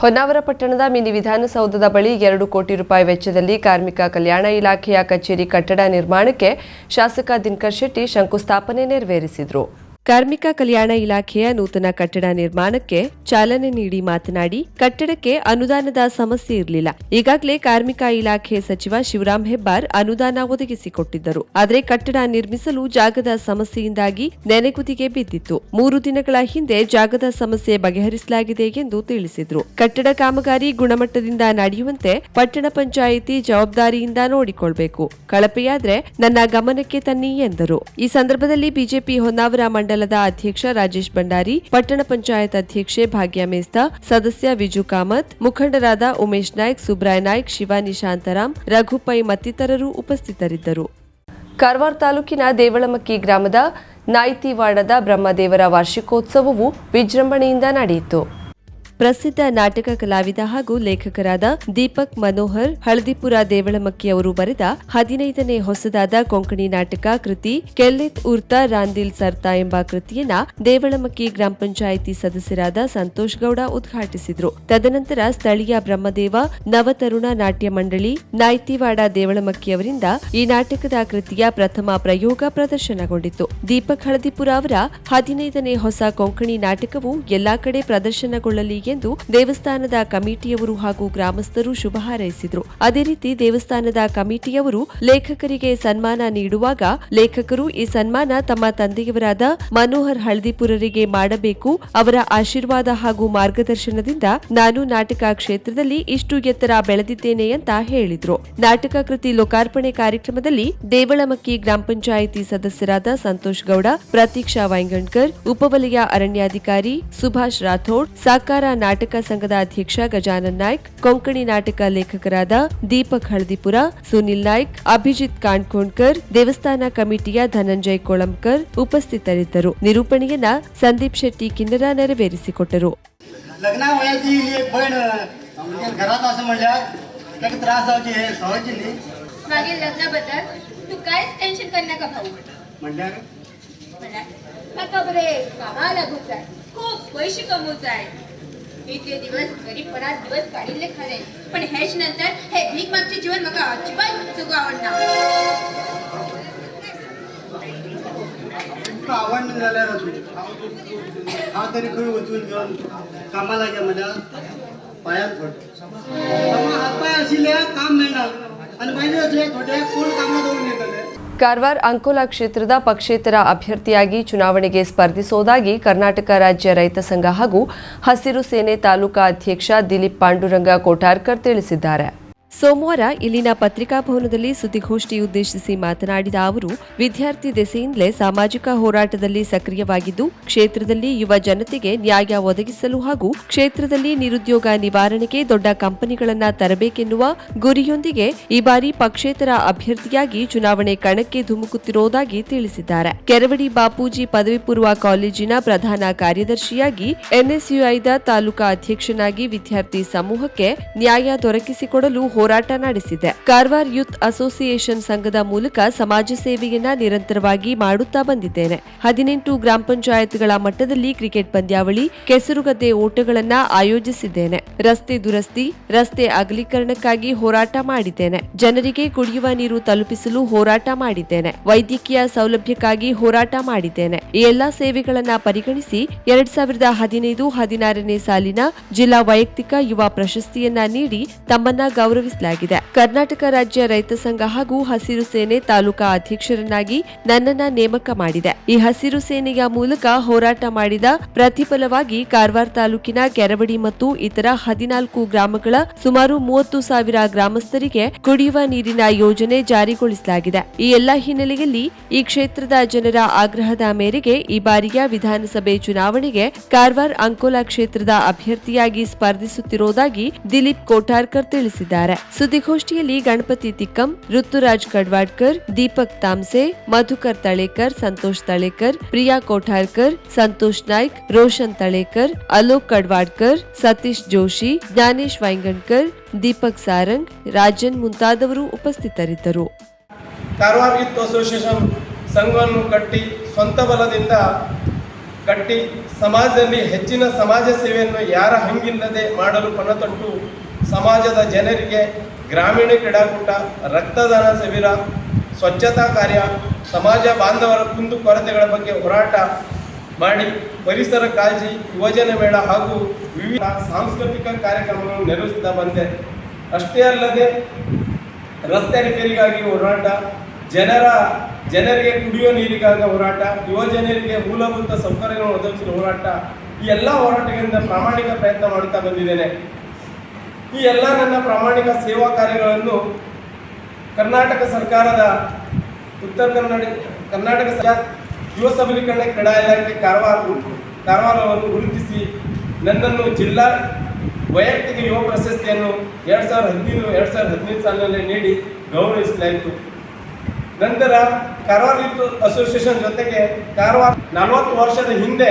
ಹೊನ್ನಾವರ ಪಟ್ಟಣದ ಮಿನಿ ವಿಧಾನಸೌಧದ ಬಳಿ ಎರಡು ಕೋಟಿ ರೂಪಾಯಿ ವೆಚ್ಚದಲ್ಲಿ ಕಾರ್ಮಿಕ ಕಲ್ಯಾಣ ಇಲಾಖೆಯ ಕಚೇರಿ ಕಟ್ಟಡ ನಿರ್ಮಾಣಕ್ಕೆ ಶಾಸಕ ದಿನಕರ್ ಶೆಟ್ಟಿ ಶಂಕುಸ್ಥಾಪನೆ ನೆರವೇರಿಸಿದರು. ಕಾರ್ಮಿಕ ಕಲ್ಯಾಣ ಇಲಾಖೆಯ ನೂತನ ಕಟ್ಟಡ ನಿರ್ಮಾಣಕ್ಕೆ ಚಾಲನೆ ನೀಡಿ ಮಾತನಾಡಿ, ಕಟ್ಟಡಕ್ಕೆ ಅನುದಾನದ ಸಮಸ್ಯೆ ಇರಲಿಲ್ಲ. ಈಗಾಗಲೇ ಕಾರ್ಮಿಕ ಇಲಾಖೆ ಸಚಿವ ಶಿವರಾಮ್ ಹೆಬ್ಬಾರ್ ಅನುದಾನ ಒದಗಿಸಿಕೊಟ್ಟಿದ್ದರು. ಆದರೆ ಕಟ್ಟಡ ನಿರ್ಮಿಸಲು ಜಾಗದ ಸಮಸ್ಯೆಯಿಂದಾಗಿ ನೆನೆಗುದಿಗೆ ಬಿದ್ದಿತ್ತು. ಮೂರು ದಿನಗಳ ಹಿಂದೆ ಜಾಗದ ಸಮಸ್ಯೆ ಬಗೆಹರಿಸಲಾಗಿದೆ ಎಂದು ತಿಳಿಸಿದ್ರು. ಕಟ್ಟಡ ಕಾಮಗಾರಿ ಗುಣಮಟ್ಟದಿಂದ ನಡೆಯುವಂತೆ ಪಟ್ಟಣ ಪಂಚಾಯಿತಿ ಜವಾಬ್ದಾರಿಯಿಂದ ನೋಡಿಕೊಳ್ಬೇಕು. ಕಳಪೆಯಾದ್ರೆ ನನ್ನ ಗಮನಕ್ಕೆ ತನ್ನಿ ಎಂದರು. ಈ ಸಂದರ್ಭದಲ್ಲಿ ಬಿಜೆಪಿ ಹೊನ್ನಾವರ ಮಂಡಲದ ಅಧ್ಯಕ್ಷ ರಾಜೇಶ್ ಭಂಡಾರಿ, ಪಟ್ಟಣ ಪಂಚಾಯತ್ ಅಧ್ಯಕ್ಷೆ ಭಾಗ್ಯ ಮೇಸ್ತಾ, ಸದಸ್ಯ ವಿಜು ಕಾಮತ್, ಮುಖಂಡರಾದ ಉಮೇಶ್ ನಾಯ್ಕ್, ಸುಬ್ರಾಯ್ ನಾಯ್ಕ್ ಶಿವಾನಿ ನಿಶಾಂತರಾಮ್ ರಘುಪೈ ಮತ್ತಿತರರು ಉಪಸ್ಥಿತರಿದ್ದರು. ಕಾರವಾರ ತಾಲೂಕಿನ ದೇವಳಮಕ್ಕಿ ಗ್ರಾಮದ ನಾಯ್ತಿವಾಡದ ಬ್ರಹ್ಮದೇವರ ವಾರ್ಷಿಕೋತ್ಸವವು ವಿಜೃಂಭಣೆಯಿಂದ ನಡೆಯಿತು. ಪ್ರಸಿದ್ಧ ನಾಟಕ ಕಲಾವಿದ ಹಾಗೂ ಲೇಖಕರಾದ ದೀಪಕ್ ಮನೋಹರ್, ಹಳದಿಪುರ ದೇವಳಮಕ್ಕಿ ಅವರು ಬರೆದ ಹದಿನೈದನೇ ಹೊಸದಾದ ಕೊಂಕಣಿ ನಾಟಕ ಕೃತಿ, ಕೆಲ್ಲೆತ್ ಉರ್ತ ರಾಂದಿಲ್ ಸರ್ತಾ ಎಂಬ ಕೃತಿಯನ್ನ ದೇವಳಮಕ್ಕಿ ಗ್ರಾಮ ಪಂಚಾಯಿತಿ ಸದಸ್ಯರಾದ ಸಂತೋಷ್ ಗೌಡ ಉದ್ಘಾಟಿಸಿದ್ರು. ತದನಂತರ ಸ್ಥಳೀಯ ಬ್ರಹ್ಮದೇವ, ನವತರುಣ ನಾಟ್ಯ ಮಂಡಳಿ, ನಾಯ್ತಿವಾಡ ದೇವಳಮಕ್ಕಿ ಅವರಿಂದ ಈ ನಾಟಕದ ಕೃತಿಯ ಪ್ರಥಮ ಪ್ರಯೋಗ ಪ್ರದರ್ಶನಗೊಂಡಿತು ದೀಪಕ್ ಹಳದಿಪುರ ಅವರ ಹದಿನೈದನೇ ಹೊಸ ಕೊಂಕಣಿ ನಾಟಕವು ಎಲ್ಲಾ ಕಡೆ ಪ್ರದರ್ಶನಗೊಳ್ಳಲಿ ಎಂದು ದೇವಸ್ಥಾನದ ಕಮಿಟಿಯವರು ಹಾಗೂ ಗ್ರಾಮಸ್ಥರು ಶುಭ ಹಾರೈಸಿದರು. ಅದೇ ರೀತಿ ದೇವಸ್ಥಾನದ ಕಮಿಟಿಯವರು ಲೇಖಕರಿಗೆ ಸನ್ಮಾನ ನೀಡುವಾಗ ಲೇಖಕರು ಈ ಸನ್ಮಾನ ತಮ್ಮ ತಂದೆಯವರಾದ ಮನೋಹರ್ ಹಳದಿಪುರರಿಗೆ ಮಾಡಬೇಕು. ಅವರ ಆಶೀರ್ವಾದ ಹಾಗೂ ಮಾರ್ಗದರ್ಶನದಿಂದ ನಾನು ನಾಟಕ ಕ್ಷೇತ್ರದಲ್ಲಿ ಇಷ್ಟು ಎತ್ತರ ಬೆಳೆದಿದ್ದೇನೆ ಅಂತ ಹೇಳಿದ್ರು. ನಾಟಕ ಕೃತಿ ಲೋಕಾರ್ಪಣೆ ಕಾರ್ಯಕ್ರಮದಲ್ಲಿ ದೇವಳಮಕ್ಕಿ ಗ್ರಾಮ ಪಂಚಾಯಿತಿ ಸದಸ್ಯರಾದ ಸಂತೋಷ್ ಗೌಡ, ಪ್ರತೀಕ್ಷಾ ವೈಂಗಣ್ಕರ್ ಉಪವಲಯ ಅರಣ್ಯಾಧಿಕಾರಿ ಸುಭಾಷ್ ರಾಥೋಡ್ ಸಾಕಾರ ನಾಟಕ ಸಂಘದ ಅಧ್ಯಕ್ಷ ಗಜಾನನ್ ನಾಯ್ಕ್ ಕೊಂಕಣಿ ನಾಟಕ ಲೇಖಕರಾದ ದೀಪಕ್ ಹಳದಿಪುರ ಸುನಿಲ್ ನಾಯ್ಕ್ ಅಭಿಜಿತ್ ಕಾಣ್ಕೋಣ್ಕರ್ ದೇವಸ್ಥಾನ ಕಮಿಟಿಯ ಧನಂಜಯ್ ಕೊಳಂಕರ್ ಉಪಸ್ಥಿತರಿದ್ದರು ನಿರೂಪಣೆಯನ್ನ ಸಂದೀಪ್ ಶೆಟ್ಟಿ ಕಿನ್ನರ ನೆರವೇರಿಸಿಕೊಟ್ಟರು लग्ना वयाची ही एक बहीण म्हणजे घरात असं म्हणल्यार ताका त्रास जावचे हे सहज न्ही मागील लग्नाबद्दल तू कांयच टेन्शन करनाका भाऊ म्हणल्यार म्हळ्यार म्हाका बरे कामा लागूंक जाय खूब पयशे कमवूंक जाय ते दिवस गरीबपणात दिवस काडिल्ले खरे. पण हेच नंतर हे भीक मागचे जीवन अजिबात जगू आवडना तुका जाल्यार हांव तरी खंय वचून घेवन कामां लागया म्हणल्यार पांयार आशिल्ल्या काम मेळना आनी माहिती असले थोडे कोण कामां दवरून येतले ಕಾರವಾರ ಅಂಕೋಲಾ ಕ್ಷೇತ್ರದ ಪಕ್ಷೇತರ ಅಭ್ಯರ್ಥಿಯಾಗಿ ಚುನಾವಣೆಗೆ ಸ್ಪರ್ಧಿಸುವುದಾಗಿ ಕರ್ನಾಟಕ ರಾಜ್ಯ ರೈತ ಸಂಘ ಹಾಗೂ ಹಸಿರು ಸೇನೆ ತಾಲೂಕಾ ಅಧ್ಯಕ್ಷ ದಿಲೀಪ್ ಪಾಂಡುರಂಗ ಕೋಟಾರ್ಕರ್ ತಿಳಿಸಿದ್ದಾರೆ. ಸೋಮವಾರ ಇಲ್ಲಿನ ಪತ್ರಿಕಾಭವನದಲ್ಲಿ ಸುದ್ದಿಗೋಷ್ಠಿ ಉದ್ದೇಶಿಸಿ ಮಾತನಾಡಿದ ಅವರು, ವಿದ್ಯಾರ್ಥಿ ದೆಸೆಯಿಂದಲೇ ಸಾಮಾಜಿಕ ಹೋರಾಟದಲ್ಲಿ ಸಕ್ರಿಯವಾಗಿದ್ದು, ಕ್ಷೇತ್ರದಲ್ಲಿ ಯುವ ಜನತೆಗೆ ನ್ಯಾಯ ಒದಗಿಸಲು ಹಾಗೂ ಕ್ಷೇತ್ರದಲ್ಲಿ ನಿರುದ್ಯೋಗ ನಿವಾರಣೆಗೆ ದೊಡ್ಡ ಕಂಪನಿಗಳನ್ನ ತರಬೇಕೆನ್ನುವ ಗುರಿಯೊಂದಿಗೆ ಈ ಬಾರಿ ಪಕ್ಷೇತರ ಅಭ್ಯರ್ಥಿಯಾಗಿ ಚುನಾವಣೆ ಕಣಕ್ಕೆ ಧುಮುಕುತ್ತಿರುವುದಾಗಿ ತಿಳಿಸಿದ್ದಾರೆ. ಕೆರವಡಿ ಬಾಪೂಜಿ ಪದವಿ ಪೂರ್ವ ಕಾಲೇಜಿನ ಪ್ರಧಾನ ಕಾರ್ಯದರ್ಶಿಯಾಗಿ ಎನ್ಎಸ್ಯುಐದ ತಾಲೂಕಾ ಅಧ್ಯಕ್ಷನಾಗಿ ವಿದ್ಯಾರ್ಥಿ ಸಮೂಹಕ್ಕೆ ನ್ಯಾಯ ದೊರಕಿಸಿಕೊಡಲು ನಡೆಸಿದೆ. ಕಾರವಾರ್ ಯೂತ್ ಅಸೋಸಿಯೇಷನ್ ಸಂಘದ ಮೂಲಕ ಸಮಾಜ ಸೇವೆಯನ್ನ ನಿರಂತರವಾಗಿ ಮಾಡುತ್ತಾ ಬಂದಿದ್ದೇನೆ. ಹದಿನೆಂಟು ಗ್ರಾಮ ಪಂಚಾಯತ್ಗಳ ಮಟ್ಟದಲ್ಲಿ ಕ್ರಿಕೆಟ್ ಪಂದ್ಯಾವಳಿ, ಕೆಸರುಗದ್ದೆ ಓಟಗಳನ್ನ ಆಯೋಜಿಸಿದ್ದೇನೆ. ರಸ್ತೆ ದುರಸ್ತಿ, ರಸ್ತೆ ಅಗಲೀಕರಣಕ್ಕಾಗಿ ಹೋರಾಟ ಮಾಡಿದ್ದೇನೆ. ಜನರಿಗೆ ಕುಡಿಯುವ ನೀರು ತಲುಪಿಸಲು ಹೋರಾಟ ಮಾಡಿದ್ದೇನೆ. ವೈದ್ಯಕೀಯ ಸೌಲಭ್ಯಕ್ಕಾಗಿ ಹೋರಾಟ ಮಾಡಿದ್ದೇನೆ. ಈ ಎಲ್ಲಾ ಸೇವೆಗಳನ್ನ ಪರಿಗಣಿಸಿ ಎರಡ್ ಸಾವಿರದ ಹದಿನೈದು ಹದಿನಾರನೇ ಸಾಲಿನ ಜಿಲ್ಲಾ ವೈಯಕ್ತಿಕ ಯುವ ಪ್ರಶಸ್ತಿಯನ್ನ ನೀಡಿ ತಮ್ಮನ್ನ ಗೌರವಿಸಲಾಗಿದೆ ಕರ್ನಾಟಕ ರಾಜ್ಯ ರೈತ ಸಂಘ ಹಾಗೂ ಹಸಿರು ಸೇನೆ ತಾಲೂಕಾ ಅಧ್ಯಕ್ಷರನ್ನಾಗಿ ನನ್ನನ್ನ ನೇಮಕ ಮಾಡಿದೆ. ಈ ಹಸಿರು ಸೇನೆಯ ಮೂಲಕ ಹೋರಾಟ ಮಾಡಿದ ಪ್ರತಿಫಲವಾಗಿ ಕಾರವಾರ ತಾಲೂಕಿನ ಕೆರವಡಿ ಮತ್ತು ಇತರ ಹದಿನಾಲ್ಕು ಗ್ರಾಮಗಳ ಸುಮಾರು ಮೂವತ್ತು ಸಾವಿರ ಗ್ರಾಮಸ್ಥರಿಗೆ ಕುಡಿಯುವ ನೀರಿನ ಯೋಜನೆ ಜಾರಿಗೊಳಿಸಲಾಗಿದೆ. ಈ ಎಲ್ಲಾ ಹಿನ್ನೆಲೆಯಲ್ಲಿ ಈ ಕ್ಷೇತ್ರದ ಜನರ ಆಗ್ರಹದ ಮೇರೆಗೆ ಈ ಬಾರಿಯ ವಿಧಾನಸಭೆ ಚುನಾವಣೆಗೆ ಕಾರವಾರ ಅಂಕೋಲಾ ಕ್ಷೇತ್ರದ ಅಭ್ಯರ್ಥಿಯಾಗಿ ಸ್ಪರ್ಧಿಸುತ್ತಿರುವುದಾಗಿ ದಿಲೀಪ್ ಕೋಟಾರ್ಕರ್ ತಿಳಿಸಿದ್ದಾರೆ. ಸುದ್ದಿಗೋಷ್ಠಿಯಲ್ಲಿ ಗಣಪತಿ ತಿಕ್ಕಂ, ಋತುರಾಜ್ ಕಡ್ವಾಡ್ಕರ್, ದೀಪಕ್ ತಾಮ್ಸೆ, ಮಧುಕರ್ ತಳೇಕರ್, ಸಂತೋಷ್ ತಳೇಕರ್, ಪ್ರಿಯಾ ಕೋಠಾರ್ಕರ್, ಸಂತೋಷ್ ನಾಯ್ಕ್, ರೋಷನ್ ತಳೇಕರ್, ಅಲೋಕ್ ಕಡ್ವಾಡ್ಕರ್, ಸತೀಶ್ ಜೋಶಿ, ಜ್ಞಾನೇಶ್ ವೈಂಗಣ್ಕರ್, ದೀಪಕ್ ಸಾರಂಗ್, ರಾಜನ್ ಮುಂತಾದವರು ಉಪಸ್ಥಿತರಿದ್ದರು. ಕಾರವಾರ ಯೂತ್ ಅಸೋಸಿಯೇಷನ್ ಸಂಘವನ್ನು ಕಟ್ಟಿ ಸ್ವಂತ ಬಲದಿಂದ ಕಟ್ಟಿ ಸಮಾಜದಲ್ಲಿ ಹೆಚ್ಚಿನ ಸಮಾಜ ಸೇವೆಯನ್ನು ಯಾರ ಹಂಗಿಲ್ಲದೆ ಮಾಡಲು ಪಣತೊಟ್ಟು ಸಮಾಜದ ಜನರಿಗೆ ಗ್ರಾಮೀಣ ಕ್ರೀಡಾಕೂಟ, ರಕ್ತದಾನ ಶಿಬಿರ, ಸ್ವಚ್ಛತಾ ಕಾರ್ಯ, ಸಮಾಜ ಬಾಂಧವರ ಕುಂದು ಕೊರತೆಗಳ ಬಗ್ಗೆ ಹೋರಾಟ ಮಾಡಿ ಪರಿಸರ ಕಾಳಜಿ, ಯುವಜನ ಮೇಳ ಹಾಗೂ ವಿವಿಧ ಸಾಂಸ್ಕೃತಿಕ ಕಾರ್ಯಕ್ರಮಗಳನ್ನು ನಿರ್ವಹಿಸುತ್ತಾ ಬಂದೆ. ಅಷ್ಟೇ ಅಲ್ಲದೆ ರಸ್ತೆ ರಿಪೇರಿಗಾಗಿ ಹೋರಾಟ, ಜನರ, ಜನರಿಗೆ ಕುಡಿಯುವ ನೀರಿಗಾಗಿ ಹೋರಾಟ, ಯುವಜನರಿಗೆ ಮೂಲಭೂತ ಸೌಕರ್ಯಗಳನ್ನು ಒದಗಿಸಲು ಹೋರಾಟ, ಈ ಎಲ್ಲ ಹೋರಾಟಗಳಿಂದ ಪ್ರಾಮಾಣಿಕ ಪ್ರಯತ್ನ ಮಾಡುತ್ತಾ ಬಂದಿದ್ದೇನೆ. ಈ ಎಲ್ಲ ನನ್ನ ಪ್ರಾಮಾಣಿಕ ಸೇವಾ ಕಾರ್ಯಗಳನ್ನು ಕರ್ನಾಟಕ ಸರ್ಕಾರದ ಉತ್ತರ ಕನ್ನಡ, ಕರ್ನಾಟಕ ಯುವ ಸಬಲೀಕರಣ ಕ್ರೀಡಾ ಇಲಾಖೆ ಕಾರವಾರ, ಕಾರವಾರವನ್ನು ಗುರುತಿಸಿ ನನ್ನನ್ನು ಜಿಲ್ಲಾ ವೈಯಕ್ತಿಕ ಯುವ ಪ್ರಶಸ್ತಿಯನ್ನು ಎರಡು ಸಾವಿರದ ಹದಿನೈದು, ಎರಡು ಸಾವಿರದ ಹದಿನೈದು ಸಾಲಿನಲ್ಲಿ ನೀಡಿ ಗೌರವಿಸಲಾಯಿತು. ನಂತರ ಕಾರವಾರ ಅಸೋಸಿಯೇಷನ್ ಜೊತೆಗೆ ಕಾರವಾರ ನಲವತ್ತು ವರ್ಷದ ಹಿಂದೆ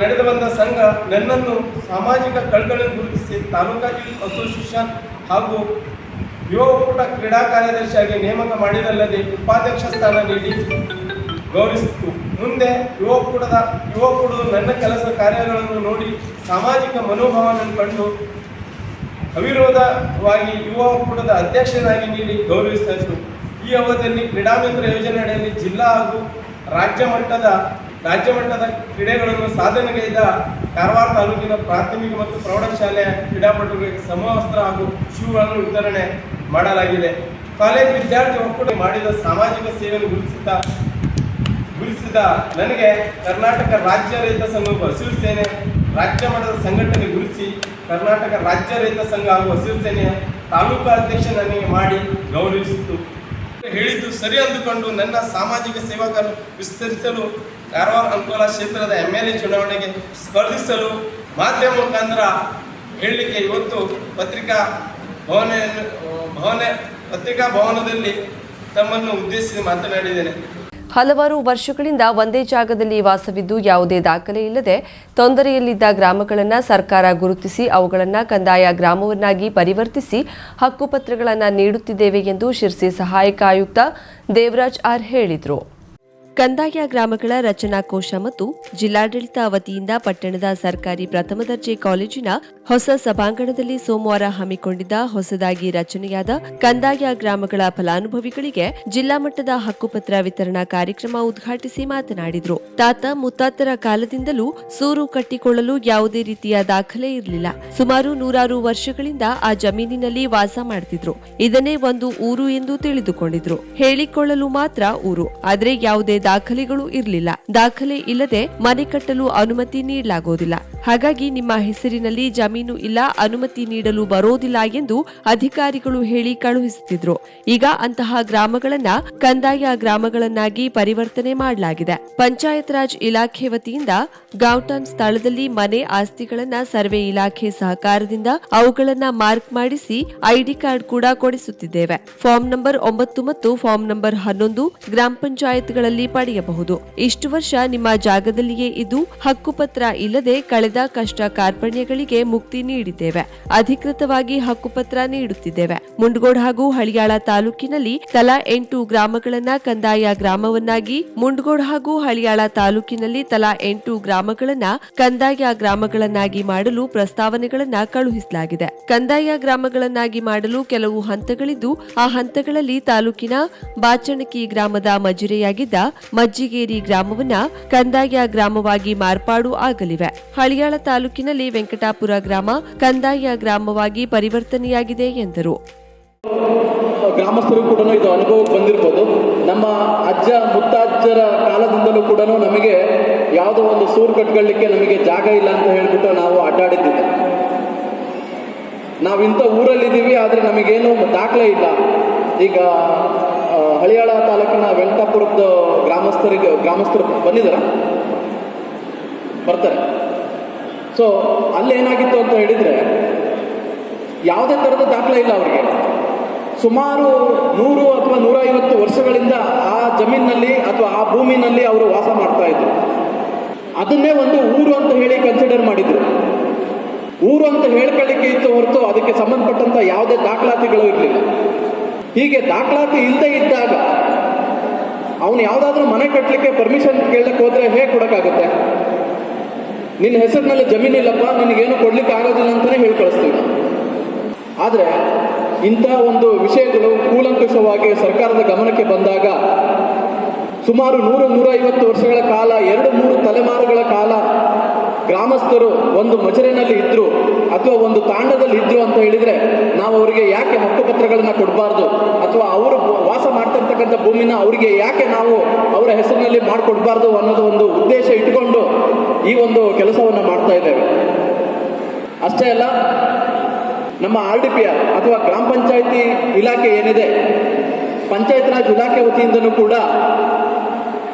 ನಡೆದು ಬಂದ ಸಂಘ ನನ್ನನ್ನು ಸಾಮಾಜಿಕ ಕಳಕಳಿಯನ್ನು ಗುರುತಿಸಿ ತಾಲೂಕಾ ಅಸೋಸಿಯೇಷನ್ ಹಾಗೂ ಯುವ ಒಕ್ಕೂಟ ಕ್ರೀಡಾ ಕಾರ್ಯದರ್ಶಿಯಾಗಿ ನೇಮಕ ಮಾಡಿದಲ್ಲದೆ ಉಪಾಧ್ಯಕ್ಷ ಸ್ಥಾನ ನೀಡಿ ಗೌರವಿಸಿತು. ಮುಂದೆ ಯುವ ಒಕ್ಕೂಟದ ಯುವ ಒಕ್ಕೂಟದ ನನ್ನ ಕೆಲಸ ಕಾರ್ಯಗಳನ್ನು ನೋಡಿ ಸಾಮಾಜಿಕ ಮನೋಭಾವವನ್ನು ಕಂಡು ಅವಿರೋಧವಾಗಿ ಯುವ ಒಕ್ಕೂಟದ ಅಧ್ಯಕ್ಷನಾಗಿ ನೀಡಿ ಗೌರವಿಸಿತು. ಈ ಅವಧಿಯಲ್ಲಿ ಕ್ರೀಡಾ ಮಿತ್ರ ಯೋಜನೆ ಅಡಿಯಲ್ಲಿ ಜಿಲ್ಲಾ ಹಾಗೂ ರಾಜ್ಯ ಮಟ್ಟದ ರಾಜ್ಯ ಮಟ್ಟದ ಕ್ರೀಡೆಗಳನ್ನು ಸಾಧನೆಗೈದ ಕಾರವಾರ ತಾಲೂಕಿನ ಪ್ರಾಥಮಿಕ ಮತ್ತು ಪ್ರೌಢಶಾಲೆ ಕ್ರೀಡಾಪಟುಗಳಿಗೆ ಸಮವಸ್ತ್ರ ಹಾಗೂ ಶೂಗಳನ್ನು ವಿತರಣೆ ಮಾಡಲಾಗಿದೆ. ಕಾಲೇಜ್ ವಿದ್ಯಾರ್ಥಿ ಒಕ್ಕೂಟ ಮಾಡಿದ ಸಾಮಾಜಿಕ ಸೇವೆಯನ್ನು ಗುರುತಿಸಿದ ಗುರುತಿಸಿದ ನನಗೆ ಕರ್ನಾಟಕ ರಾಜ್ಯ ರೈತ ಸಂಘ ಹಸಿರು ಸೇನೆ ರಾಜ್ಯ ಮಟ್ಟದ ಸಂಘಟನೆ ಗುರುತಿಸಿ ಕರ್ನಾಟಕ ರಾಜ್ಯ ರೈತ ಸಂಘ ಹಾಗೂ ಹಸಿರು ಸೇನೆಯ ತಾಲೂಕು ಅಧ್ಯಕ್ಷ ನನಗೆ ಮಾಡಿ ಗೌರವಿಸಿತು. ಹೇಳಿದ್ದು ಸರಿ ಅಂದುಕೊಂಡು ನನ್ನ ಸಾಮಾಜಿಕ ಸೇವಕರು ವಿಸ್ತರಿಸಲು ಕಾರವಾರ ಅಂಕೋಲ ಕ್ಷೇತ್ರದ ಎಂ ಎಲ್ ಎ ಚುನಾವಣೆಗೆ ಸ್ಪರ್ಧಿಸಲು ಮಾಧ್ಯಮ ಮುಖಾಂತರ ಹೇಳಲಿಕ್ಕೆ ಇವತ್ತು ಪತ್ರಿಕಾ ಭವನ ಭವನ, ಪತ್ರಿಕಾ ಭವನದಲ್ಲಿ ತಮ್ಮನ್ನು ಉದ್ದೇಶಿಸಿ ಮಾತನಾಡಿದ್ದೇನೆ. ಹಲವಾರು ವರ್ಷಗಳಿಂದ ಒಂದೇ ಜಾಗದಲ್ಲಿ ವಾಸವಿದ್ದು ಯಾವುದೇ ದಾಖಲೆ ಇಲ್ಲದೆ ತೊಂದರೆಯಲ್ಲಿದ್ದ ಗ್ರಾಮಗಳನ್ನು ಸರ್ಕಾರ ಗುರುತಿಸಿ ಅವುಗಳನ್ನು ಕಂದಾಯ ಗ್ರಾಮವನ್ನಾಗಿ ಪರಿವರ್ತಿಸಿ ಹಕ್ಕುಪತ್ರಗಳನ್ನು ನೀಡುತ್ತಿದ್ದೇವೆ ಎಂದು ಶಿರ್ಸಿ ಸಹಾಯಕ ಆಯುಕ್ತ ದೇವರಾಜ್ ಆರ್ ಹೇಳಿದರು. ಕಂದಾಯ ಗ್ರಾಮಗಳ ರಚನಾ ಕೋಶ ಮತ್ತು ಜಿಲ್ಲಾಡಳಿತ ವತಿಯಿಂದ ಪಟ್ಟಣದ ಸರ್ಕಾರಿ ಪ್ರಥಮ ದರ್ಜೆ ಕಾಲೇಜಿನ ಹೊಸ ಸಭಾಂಗಣದಲ್ಲಿ ಸೋಮವಾರ ಹಮ್ಮಿಕೊಂಡಿದ್ದ ಹೊಸದಾಗಿ ರಚನೆಯಾದ ಕಂದಾಯ ಗ್ರಾಮಗಳ ಫಲಾನುಭವಿಗಳಿಗೆ ಜಿಲ್ಲಾ ಮಟ್ಟದ ಹಕ್ಕುಪತ್ರ ವಿತರಣಾ ಕಾರ್ಯಕ್ರಮ ಉದ್ಘಾಟಿಸಿ ಮಾತನಾಡಿದರು. ತಾತ ಮುತ್ತಾತರ ಕಾಲದಿಂದಲೂ ಸೂರು ಕಟ್ಟಿಕೊಳ್ಳಲು ಯಾವುದೇ ರೀತಿಯ ದಾಖಲೆ ಇರಲಿಲ್ಲ. ಸುಮಾರು ನೂರಾರು ವರ್ಷಗಳಿಂದ ಆ ಜಮೀನಿನಲ್ಲಿ ವಾಸ ಮಾಡ್ತಿದ್ರು. ಇದನ್ನೇ ಒಂದು ಊರು ಎಂದು ತಿಳಿದುಕೊಂಡಿದ್ರು. ಹೇಳಿಕೊಳ್ಳಲು ಮಾತ್ರ ಊರು. ಆದರೆ ಯಾವುದೇ ದಾಖಲೆಗಳು ಇರಲಿಲ್ಲ. ದಾಖಲೆ ಇಲ್ಲದೆ ಮನೆ ಕಟ್ಟಲು ಅನುಮತಿ ನೀಡಲಾಗುವುದಿಲ್ಲ. ಹಾಗಾಗಿ ನಿಮ್ಮ ಹೆಸರಿನಲ್ಲಿ ಜಮೀನು ಇಲ್ಲ, ಅನುಮತಿ ನೀಡಲು ಬರೋದಿಲ್ಲ ಎಂದು ಅಧಿಕಾರಿಗಳು ಹೇಳಿ ಕಳುಹಿಸುತ್ತಿದ್ರು. ಈಗ ಅಂತಹ ಗ್ರಾಮಗಳನ್ನ ಕಂದಾಯ ಗ್ರಾಮಗಳನ್ನಾಗಿ ಪರಿವರ್ತನೆ ಮಾಡಲಾಗಿದೆ. ಪಂಚಾಯತ್ ರಾಜ್ ಇಲಾಖೆ ವತಿಯಿಂದ ಗೌಟನ್ ಸ್ಥಳದಲ್ಲಿ ಮನೆ ಆಸ್ತಿಗಳನ್ನ ಸರ್ವೆ ಇಲಾಖೆ ಸಹಕಾರದಿಂದ ಅವುಗಳನ್ನ ಮಾರ್ಕ್ ಮಾಡಿಸಿ ಐಡಿ ಕಾರ್ಡ್ ಕೂಡ ಕೊಡಿಸುತ್ತಿದ್ದೇವೆ. ಫಾರ್ಮ್ ನಂಬರ್ ಒಂಬತ್ತು ಮತ್ತು ಫಾರ್ಮ್ ನಂಬರ್ ಹನ್ನೊಂದು ಗ್ರಾಮ ಪಂಚಾಯತ್ಗಳಲ್ಲಿ ಪಡೆಯಬಹುದು ಇಷ್ಟು ವರ್ಷ ನಿಮ್ಮ ಜಾಗದಲ್ಲಿಯೇ ಇದ್ದು, ಹಕ್ಕುಪತ್ರ ಇಲ್ಲದೆ ಕಳೆದ ಕಷ್ಟ ಕಾರ್ಪಣ್ಯಗಳಿಗೆ ಮುಕ್ತಿ ನೀಡಿದ್ದೇವೆ. ಅಧಿಕೃತವಾಗಿ ಹಕ್ಕುಪತ್ರ ನೀಡುತ್ತಿದ್ದೇವೆ. ಮುಂಡಗೋಡ್ ಹಾಗೂ ಹಳಿಯಾಳ ತಾಲೂಕಿನಲ್ಲಿ ತಲಾ ಎಂಟು ಗ್ರಾಮಗಳನ್ನ ಕಂದಾಯ ಗ್ರಾಮವನ್ನಾಗಿ, ಮುಂಡಗೋಡ್ ಹಾಗೂ ಹಳಿಯಾಳ ತಾಲೂಕಿನಲ್ಲಿ ತಲಾ ಎಂಟು ಗ್ರಾಮಗಳನ್ನ ಕಂದಾಯ ಗ್ರಾಮಗಳನ್ನಾಗಿ ಮಾಡಲು ಪ್ರಸ್ತಾವನೆಗಳನ್ನ ಕಳುಹಿಸಲಾಗಿದೆ. ಕಂದಾಯ ಗ್ರಾಮಗಳನ್ನಾಗಿ ಮಾಡಲು ಕೆಲವು ಹಂತಗಳಿದ್ದು, ಆ ಹಂತಗಳಲ್ಲಿ ತಾಲೂಕಿನ ಬಾಚಣಕಿ ಗ್ರಾಮದ ಮಜಿರೆಯಾಗಿದ್ದ ಮಜ್ಜಿಗೇರಿ ಗ್ರಾಮವನ್ನ ಕಂದಾಯ ಗ್ರಾಮವಾಗಿ ಮಾರ್ಪಾಡು ಆಗಲಿವೆ. ಹಳಿಯಾಳ ತಾಲೂಕಿನಲ್ಲಿ ವೆಂಕಟಾಪುರ ಗ್ರಾಮ ಕಂದಾಯ ಗ್ರಾಮವಾಗಿ ಪರಿವರ್ತನೆಯಾಗಿದೆ ಎಂದರು. ಗ್ರಾಮಸ್ಥರು ಕೂಡ ಇದು ಅನುಭವಕ್ಕೆ ಬಂದಿರಬಹುದು ನಮ್ಮ ಅಜ್ಜ ಮುತ್ತಜ್ಜರ ಕಾಲದಿಂದಲೂ ಕೂಡ ನಮಗೆ ಯಾವುದೋ ಒಂದು ಸೂರು ಕಟ್ಕೊಳ್ಳಿಕ್ಕೆ ನಮಗೆ ಜಾಗ ಇಲ್ಲ ಅಂತ ಹೇಳ್ಬಿಟ್ಟು ನಾವು ಅಡ್ಡಾಡಿದ್ದೀವಿ. ನಾವು ಇಂಥ ಊರಲ್ಲಿದ್ದೀವಿ, ಆದರೆ ನಮಗೇನು ದಾಖಲೆ ಇಲ್ಲ. ಈಗ ಹಳಿಯಾಳ ತಾಲೂಕಿನ ವೆಂಕಟಾಪುರದ ಗ್ರಾಮಸ್ಥರಿಗೆ, ಗ್ರಾಮಸ್ಥರು ಬಂದಿದ್ದಾರೆ. ಬರ್ತಾರೆ. ಸೊ ಅಲ್ಲೇನಾಗಿತ್ತು ಅಂತ ಹೇಳಿದರೆ, ಯಾವುದೇ ಥರದ ದಾಖಲೆ ಇಲ್ಲ ಅವರಿಗೆ. ಸುಮಾರು ನೂರು ಅಥವಾ ನೂರೈವತ್ತು ವರ್ಷಗಳಿಂದ ಆ ಜಮೀನಿನಲ್ಲಿ ಅಥವಾ ಆ ಭೂಮಿನಲ್ಲಿ ಅವರು ವಾಸ ಮಾಡ್ತಾ ಇದ್ರು. ಅದನ್ನೇ ಒಂದು ಊರು ಅಂತ ಹೇಳಿ ಕನ್ಸಿಡರ್ ಮಾಡಿದ್ರು. ಊರು ಅಂತ ಹೇಳ್ಕೊಳ್ಳಿಕ್ಕೆ ಇತ್ತು ಹೊರತು ಅದಕ್ಕೆ ಸಂಬಂಧಪಟ್ಟಂತ ಯಾವುದೇ ದಾಖಲಾತಿಗಳು ಇರಲಿಲ್ಲ. ಹೀಗೆ ದಾಖಲಾತಿ ಇಲ್ಲದೆ ಇದ್ದಾಗ ಅವನು ಯಾವುದಾದ್ರೂ ಮನೆ ಕಟ್ಟಲಿಕ್ಕೆ ಪರ್ಮಿಷನ್ ಕೇಳಕ್ಕೆ ಹೋದ್ರೆ ಹೇಗೆ ಕೊಡೋಕ್ಕಾಗುತ್ತೆ ನಿನ್ನ ಹೆಸರಿನಲ್ಲಿ ಜಮೀನಿಲ್ಲಪ್ಪ ನಿನಗೇನು ಕೊಡ್ಲಿಕ್ಕೆ ಆಗೋದಿಲ್ಲ ಅಂತಲೇ ಹೇಳಿ ಕಳಿಸ್ತೀವಿ. ಆದರೆ ಇಂಥ ಒಂದು ವಿಷಯಗಳು ಕೂಲಂಕುಷವಾಗಿ ಸರ್ಕಾರದ ಗಮನಕ್ಕೆ ಬಂದಾಗ ಸುಮಾರು ನೂರು ನೂರೈವತ್ತು ವರ್ಷಗಳ ಕಾಲ, ಎರಡು ಮೂರು ತಲೆಮಾರುಗಳ ಕಾಲ ಗ್ರಾಮಸ್ಥರು ಒಂದು ಮಜರಿನಲ್ಲಿ ಇದ್ರು ಅಥವಾ ಒಂದು ತಾಂಡದಲ್ಲಿ ಇದ್ರು ಅಂತ ಹೇಳಿದ್ರೆ ನಾವು ಅವರಿಗೆ ಯಾಕೆ ಹಕ್ಕುಪತ್ರಗಳನ್ನ ಕೊಡಬಾರ್ದು? ಅಥವಾ ಅವರು ವಾಸ ಮಾಡ್ತಿರ್ತಕ್ಕಂಥ ಭೂಮಿನ ಅವರಿಗೆ ಯಾಕೆ ನಾವು ಅವರ ಹೆಸರಿನಲ್ಲಿ ಮಾಡಿಕೊಡ್ಬಾರ್ದು ಅನ್ನೋದು ಒಂದು ಉದ್ದೇಶ ಇಟ್ಟುಕೊಂಡು ಈ ಒಂದು ಕೆಲಸವನ್ನು ಮಾಡ್ತಾ ಇದ್ದೇವೆ. ಅಷ್ಟೇ ಅಲ್ಲ, ನಮ್ಮ ಆರ್ ಡಿ ಪಿ ಅಥವಾ ಗ್ರಾಮ ಪಂಚಾಯತಿ ಇಲಾಖೆ ಏನಿದೆ ಪಂಚಾಯತ್ ರಾಜ್ ಇಲಾಖೆ ವತಿಯಿಂದನೂ ಕೂಡ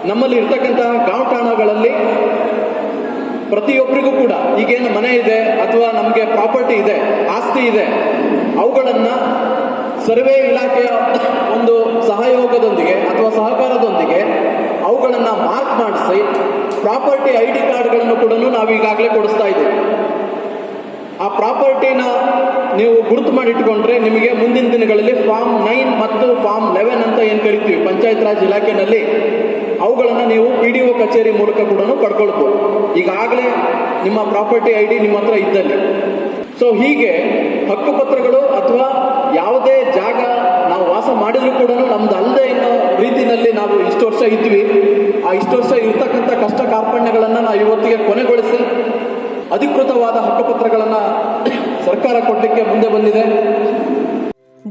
ನಮ್ಮಲ್ಲಿ ಇರ್ತಕ್ಕಂತಹ ಗಾಂವ್ ಠಾಣಗಳಲ್ಲಿ ಪ್ರತಿಯೊಬ್ಬರಿಗೂ ಕೂಡ ಈಗೇನು ಮನೆ ಇದೆ ಅಥವಾ ನಮಗೆ ಪ್ರಾಪರ್ಟಿ ಇದೆ, ಆಸ್ತಿ ಇದೆ, ಅವುಗಳನ್ನು ಸರ್ವೆ ಇಲಾಖೆಯ ಒಂದು ಸಹಯೋಗದೊಂದಿಗೆ ಅಥವಾ ಸಹಕಾರದೊಂದಿಗೆ ಅವುಗಳನ್ನು ಮಾರ್ಕ್ ಮಾಡಿಸಿ ಪ್ರಾಪರ್ಟಿ ಐ ಡಿ ಕಾರ್ಡ್ಗಳನ್ನು ಕೂಡ ನಾವು ಈಗಾಗಲೇ ಕೊಡಿಸ್ತಾ ಇದ್ದೀವಿ. ಆ ಪ್ರಾಪರ್ಟಿನ ನೀವು ಗುರುತು ಮಾಡಿಟ್ಕೊಂಡ್ರೆ ನಿಮಗೆ ಮುಂದಿನ ದಿನಗಳಲ್ಲಿ ಫಾರ್ಮ್ ನೈನ್ ಮತ್ತು ಫಾರ್ಮ್ ಲೆವೆನ್ ಅಂತ ಏನು ಕರಿತೀವಿ, ಪಂಚಾಯತ್ ರಾಜ್ ಇಲಾಖೆನಲ್ಲಿ ಅವುಗಳನ್ನು ನೀವು ಪಿ ಡಿ ಒ ಕಚೇರಿ ಮೂಲಕ ಕೂಡ ಪಡ್ಕೊಳ್ಬೋದು. ಈಗಾಗಲೇ ನಿಮ್ಮ ಪ್ರಾಪರ್ಟಿ ಐ ಡಿ ನಿಮ್ಮ ಹತ್ರ ಇದ್ದಲ್ಲಿ. ಸೊ ಹೀಗೆ ಹಕ್ಕುಪತ್ರಗಳು ಅಥವಾ ಯಾವುದೇ ಜಾಗ ನಾವು ವಾಸ ಮಾಡಿದ್ರು ಕೂಡ ನಮ್ದು ಅಲ್ಲದೆ ಅನ್ನೋ ರೀತಿಯಲ್ಲಿ ನಾವು ಇಷ್ಟು ವರ್ಷ ಇದ್ವಿ. ಆ ಇಷ್ಟು ವರ್ಷ ಇರ್ತಕ್ಕಂಥ ಕಷ್ಟ ಕಾರ್ಪಣ್ಯಗಳನ್ನು ನಾವು ಇವತ್ತಿಗೆ ಕೊನೆಗೊಳಿಸಿ ಅಧಿಕೃತವಾದ ಹಕ್ಕುಪತ್ರಗಳನ್ನು ಸರ್ಕಾರ ಕೊಡಲಿಕ್ಕೆ ಮುಂದೆ ಬಂದಿದೆ.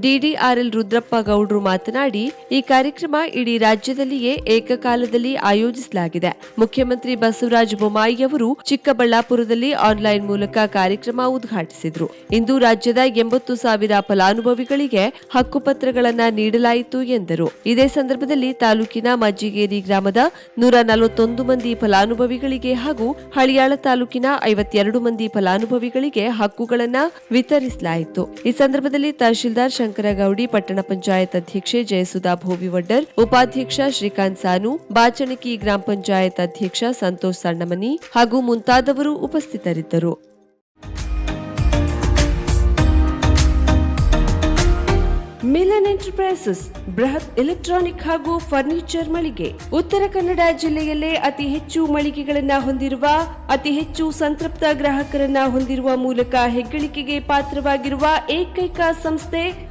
ಡಿಡಿಆರ್ಎಲ್ ರುದ್ರಪ್ಪ ಗೌಡ್ರು ಮಾತನಾಡಿ, ಈ ಕಾರ್ಯಕ್ರಮ ಇಡೀ ರಾಜ್ಯದಲ್ಲಿಯೇ ಏಕಕಾಲದಲ್ಲಿ ಆಯೋಜಿಸಲಾಗಿದೆ. ಮುಖ್ಯಮಂತ್ರಿ ಬಸವರಾಜ ಬೊಮ್ಮಾಯಿ ಅವರು ಚಿಕ್ಕಬಳ್ಳಾಪುರದಲ್ಲಿ ಆನ್ಲೈನ್ ಮೂಲಕ ಕಾರ್ಯಕ್ರಮ ಉದ್ಘಾಟಿಸಿದ್ರು. ಇಂದು ರಾಜ್ಯದ ಎಂಬತ್ತು ಸಾವಿರ ಫಲಾನುಭವಿಗಳಿಗೆ ಹಕ್ಕುಪತ್ರಗಳನ್ನು ನೀಡಲಾಯಿತು ಎಂದರು. ಇದೇ ಸಂದರ್ಭದಲ್ಲಿ ತಾಲೂಕಿನ ಮಜ್ಜಿಗೇರಿ ಗ್ರಾಮದ ನೂರ ನಲವತ್ತೊಂದು ಮಂದಿ ಫಲಾನುಭವಿಗಳಿಗೆ ಹಾಗೂ ಹಳಿಯಾಳ ತಾಲೂಕಿನ ಐವತ್ತೆರಡು ಮಂದಿ ಫಲಾನುಭವಿಗಳಿಗೆ ಹಕ್ಕುಗಳನ್ನು ವಿತರಿಸಲಾಯಿತು. ಈ ಸಂದರ್ಭದಲ್ಲಿ ತಹಶೀಲ್ದಾರ್ ಶಂಕರಗೌಡಿ, ಪಟ್ಟಣ ಪಂಚಾಯತ್ ಅಧ್ಯಕ್ಷೆ ಜಯಸುಧಾ ಭೋವಿವಡ್ಡರ್, ಉಪಾಧ್ಯಕ್ಷ ಶ್ರೀಕಾಂತ್ ಸಾನು, ಬಾಚಣಿಕಿ ಗ್ರಾಮ ಪಂಚಾಯತ್ ಅಧ್ಯಕ್ಷ ಸಂತೋಷ್ ಸಣ್ಣಮನಿ ಹಾಗೂ ಮುಂತಾದವರು ಉಪಸ್ಥಿತರಿದ್ದರು. ಮಿಲನ್ ಎಂಟರ್ಪ್ರೈಸಸ್, ಬೃಹತ್ ಎಲೆಕ್ಟ್ರಾನಿಕ್ ಹಾಗೂ ಫರ್ನಿಚರ್ ಮಳಿಗೆ. ಉತ್ತರ ಕನ್ನಡ ಜಿಲ್ಲೆಯಲ್ಲೇ ಅತಿ ಹೆಚ್ಚು ಮಳಿಗೆಗಳನ್ನು ಹೊಂದಿರುವ, ಅತಿ ಹೆಚ್ಚು ಸಂತೃಪ್ತ ಗ್ರಾಹಕರನ್ನ ಹೊಂದಿರುವ ಮೂಲಕ ಹೆಗ್ಗಳಿಕೆಗೆ ಪಾತ್ರವಾಗಿರುವ ಏಕೈಕ ಸಂಸ್ಥೆ